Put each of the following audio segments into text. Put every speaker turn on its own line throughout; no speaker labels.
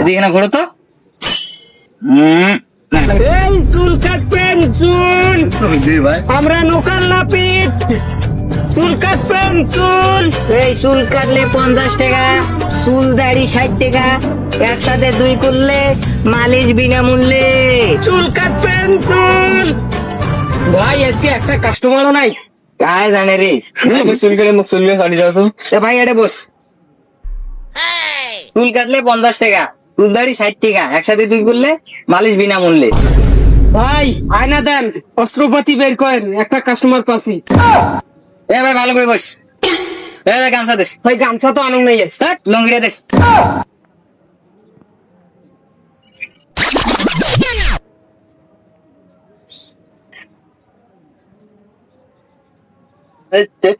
এদিকে না ঘোরো তো
চুল চুল আমরা নাপিত চুল কাটলে পঞ্চাশ টাকা চুল দাড়ি ষাট টাকা একসাথে দুই করলে মালিশ বিনামূল্যে চুল কাটবেন চুল ভাই আজকে একটা কাস্টমারও নাই
কায় জানে রে
চুল কেটে কাটি যাও তো
এ ভাই এটা বস চুল কাটলে পঞ্চাশ টাকা চুল দাড়ি ষাট টাকা একসাথে দুই করলে মালিশ বিনামূল্যে।
ভাই আয়না দেন অস্ত্রপাতি বের করেন একটা কাস্টমার পাসি
এ ভাই ভালো করে বস। এ ভাই গামছা দেশ
ভাই গামছা তো আনন্দ নেই।
লঙ্গিটা দেশ এই, এই,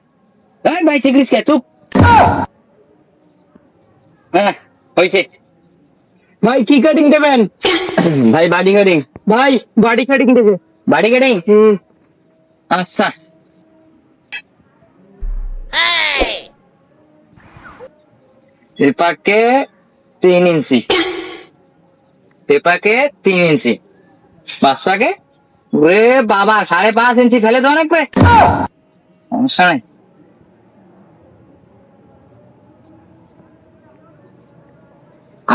এই ভাই চিকলিস কে? চুপ। হ্যাঁ হয়েছে
ভাই কি কাটিং দেবেন?
ভাই বাড়ি কাটিং
ভাই বাড়ি কাটিং দেবে।
বাড়ি কাটিং আচ্ছা। পেপাকে তিন ইঞ্চি। পেপাকে তিন ইঞ্চি। বাচ্চাকে? ওরে বাবা সাড়ে পাঁচ ইঞ্চি ফেলে অনেক ভাই সমস্যা নাই।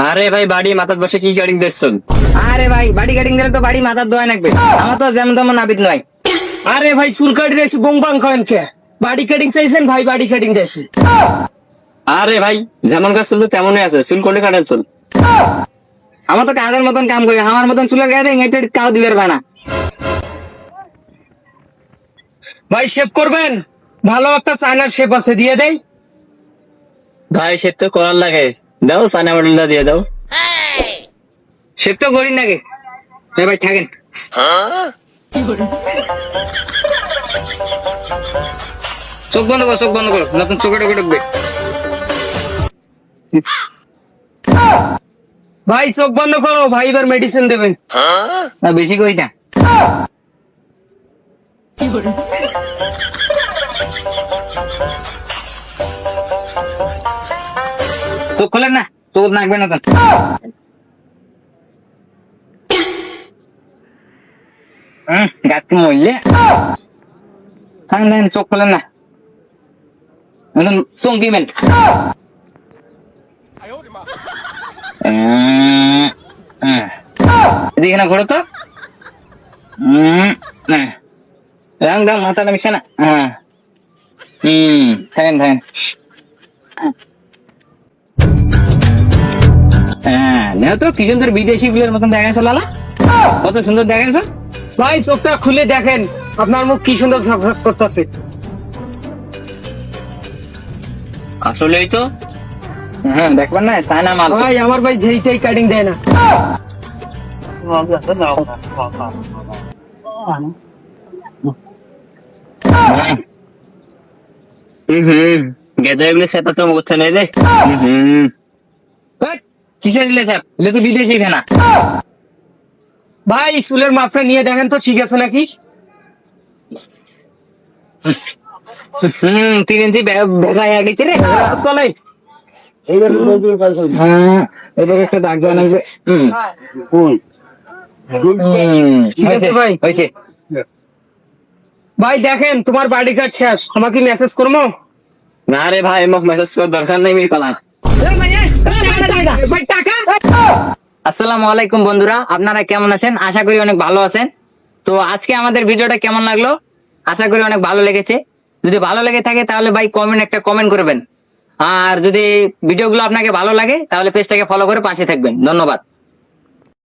আরে ভাই, বাড়ি মাথার বসে কি গাড়ি দেখছেন? আরে ভাই, বাড়ি কাটিং দিলে তো বাড়ি মাথার দোয়া নাকবে। আমার তো যেমন তেমন নাবিদ নয়
আরে ভাই, চুল কাটি রেছি বং বাং খান কে? বাড়ি কাটিং চাইছেন ভাই, বাড়ি কাটিং চাইছি
আরে ভাই, যেমন কাজ চলছে তেমনই আছে, চুল কোটে কাটার চুল। আমার তো কাজের মতন কাম করি, আমার মতন চুলের গায়ে এটা কাউ দিবে পারে না।
ভাই, শেভ করবেন? ভালো একটা চায়নার শেপ আছে, দিয়ে দেই।
ভাই শেপ তো করার লাগে। দাও সানা মডেলটা দিয়ে দাও। শেপ তো করি নাকি? এ ভাই থাকেন। চোখ বন্ধ করো চোখ বন্ধ করো নতুন চোখে টোকে ঢুকবে
ভাই চোখ বন্ধ করো ভাই এবার মেডিসিন দেবেন
না বেশি করি না। চোখ খোলেন না? চোখ নাকবে না গাছকে মরলে। থাকেন চোখ খোলেন না। উম, উম। এদিকে না ঘোরো তো। রাং দাম মাথাটা মিশে না। হ্যাঁ। হুম থাকেন থাকেন হ্যাঁ তো কি সুন্দর বিদেশি ফুলের মতন দেখাইছো লালা। কত সুন্দর দেখাইছো
ভাই চোখটা খুলে দেখেন আপনার মুখ কি সুন্দর ঝকঝক করতেছে।
আসলেই তো। হ্যাঁ দেখবেন না সাইনা মাল।
ভাই আমার ভাই যেই তেই কাটিং দেয় না।
হুম গেদা এগুলো সেটা তো মুখে নেই রে। হুম কিসের স্যার এগুলো তো বিদেশি ফেনা
ভাই চুলের মাপটা নিয়ে দেখেন তো ঠিক আছে নাকি
হুম তিন ইঞ্চি ভেগা হয়ে গেছে রে
চলে
হ্যাঁ এবার একটা দাগ দেওয়া লাগবে হুম হুম
ঠিক আছে ভাই।
হয়েছে
ভাই দেখেন তোমার বাড়ি কার্ড শেষ আমাকে মেসেজ করব
না রে ভাই মোক মেসেজ করার দরকার নেই আমি পালাম আসসালামু আলাইকুম বন্ধুরা, আপনারা কেমন আছেন? আশা করি অনেক ভালো আছেন। তো আজকে আমাদের ভিডিওটা কেমন লাগল? আশা করি অনেক ভালো লেগেছে। যদি ভালো লেগে থাকে তাহলে ভাই কমেন্ট একটা কমেন্ট করবেন। আর যদি ভিডিওগুলো আপনাকে ভালো লাগে তাহলে পেজটাকে ফলো করে পাশে থাকবেন। ধন্যবাদ।